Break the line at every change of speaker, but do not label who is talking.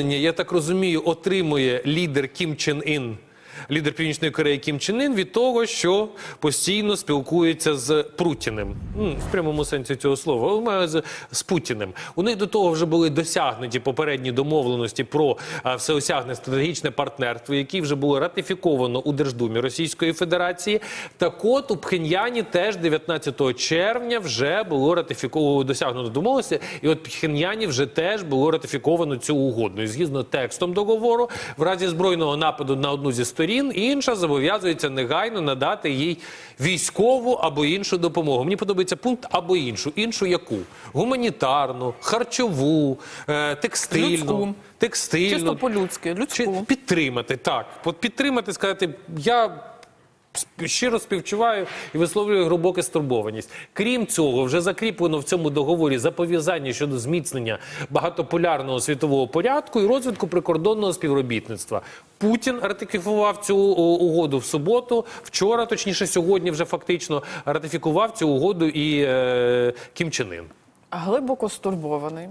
Я так розумію, отримує лідер Кім Чен Ін, лідер Північної Кореї Кім Чен Ін від того, що постійно спілкується з Прутіним. В прямому сенсі цього слова. З, Путіним. У них до того вже були досягнуті попередні домовленості про всеосягне стратегічне партнерство, які вже було ратифіковано у Держдумі Російської Федерації. Так от у Пхеньяні теж 19 червня вже було ратифіковано досягнуто домовленості, і от Пхеньяні вже теж було ратифіковано цю угоду. І згідно текстом договору, в разі збройного нападу на одну зі сторін, інша зобов'язується негайно надати їй військову або іншу допомогу. Мені подобається пункт або іншу. Іншу яку? Гуманітарну, харчову, е, текстильну,
Людську.
текстильну.
Чисто по-людськи,
Чи підтримати так, підтримати, сказати, я щиро співчуваю і висловлюю глибоку стурбованість. Крім цього, вже закріплено в цьому договорі зобов'язання щодо зміцнення багатополярного світового порядку і розвитку прикордонного співробітництва. Путін ратифікував цю угоду в суботу. Вчора, точніше, сьогодні вже фактично ратифікував цю угоду і е, Кім Чен Ін.
Глибоко стурбований.